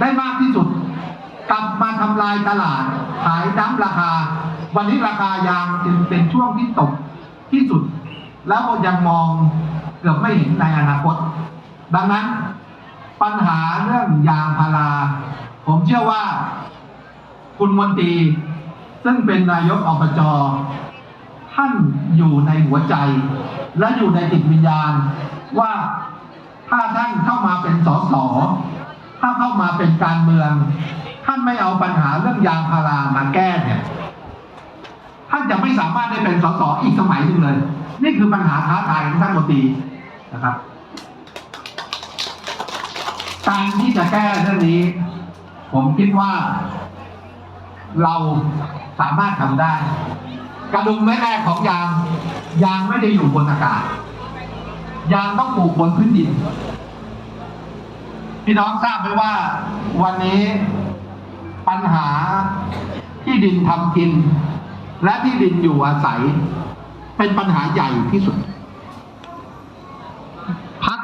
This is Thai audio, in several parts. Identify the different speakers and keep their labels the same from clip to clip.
Speaker 1: ได้มากที่สุด กลับมาทำลายตลาด ขายน้ำราคา วันนี้ราคายางจึงเป็นช่วงที่ตกที่สุด แล้วก็ยังมองเกือบไม่เห็นในอนาคต ดังนั้นปัญหาเรื่องยางพารา ผมเชื่อว่าคุณมนตรีซึ่งเป็นนายกอบจท่านอยู่ในหัวใจ และอยู่ในจิตวิญญาณว่าถ้าท่านเข้ามาเป็นสส ถ้าเข้ามาเป็นการเมือง ท่านไม่เอาปัญหาเรื่องยางพารามาแก้เนี่ยท่านจะไม่สามารถได้เป็นสสอีกสมัยหนึ่งเลย นี่คือปัญหาท้าทายของท่านมนตรีนะครับ การที่จะแก้เรื่องนี้ ผมคิดว่า เราสามารถทำได้ กระดุมแม่แรกของยาง ยางไม่ได้อยู่บนอากาศ ยางต้องปลูกบนพื้นดิน พี่น้องทราบไหมว่า วันนี้ปัญหาที่ดินทำกิน และที่ดินอยู่อาศัย เป็นปัญหาใหญ่ที่สุดพัก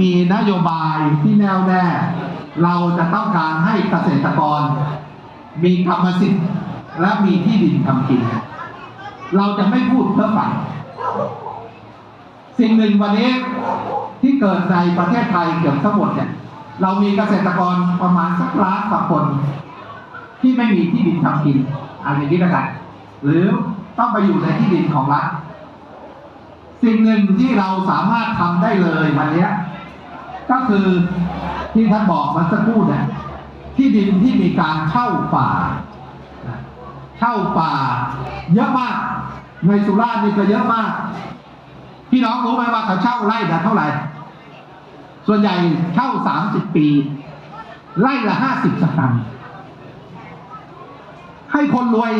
Speaker 1: มีนโยบายที่แน่วแน่ เราจะต้องการให้เกษตรกร มีกรรมสิทธิ์และมีที่ดินทำกิน เราจะไม่พูดเพื่อฝันสิ่งหนึ่งวันนี้ที่เกิดในประเทศไทยเกือบทั้งหมดเนี่ย เรามีเกษตรกรประมาณสักล้านกว่าคน ที่ไม่มีที่ดินทำกินอะไรอย่างนี้ก็ได้หรือต้องไปอยู่ในที่ดินของรัฐสิ่งหนึ่งที่เราสามารถทำได้เลยวันนี้ก็คือที่ท่านบอกมันสักครู่เนี่ยที่ดินที่มีการเช่าป่าเช่าป่า เยอะมาก ในสุราษฎร์นี่ก็เยอะมาก พี่น้องรู้ไหมว่าเขาเช่าไร่ละเท่าไหร่ ส่วนใหญ่เช่าสาม ปี ไร่ละห้าสิบสตางค์ให้คนรวย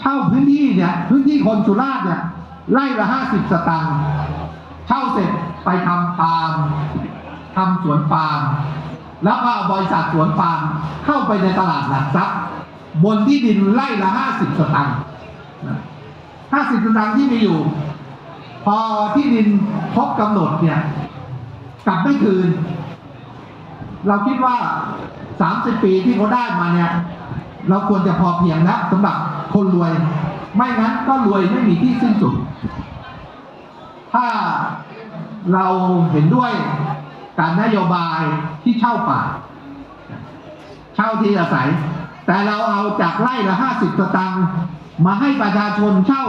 Speaker 1: เช่าพื้นที่เนี่ย พื้นที่คนสุราษฎร์เนี่ยไร่ละห้าสิบสตางค์เช่าเสร็จไปทำปาล์มทำสวนปาล์มแล้วก็เอบริษัทสวนปาล์มเข้าไปในตลาดหลักทรัพย์ บนที่ดินไร่ละห้าสิบสตางค์ห้าสิบสตางค์ที่มีอยู่ พอที่ดินครบกำหนดเนี่ยกลับไม่คืน เราคิดว่าสามสิบปีที่เขาได้มาเนี่ย เราควรจะพอเพียงแล้วสำหรับคนรวย ไม่งั้นก็รวยไม่มีที่สิ้นสุด ถ้าเราเห็นด้วยการนโยบายที่เช่าป่า เช่าที่อาศัย แต่เราเอาจากไร่ละห้าสิบสตางค์มาให้ประชาชนเช่า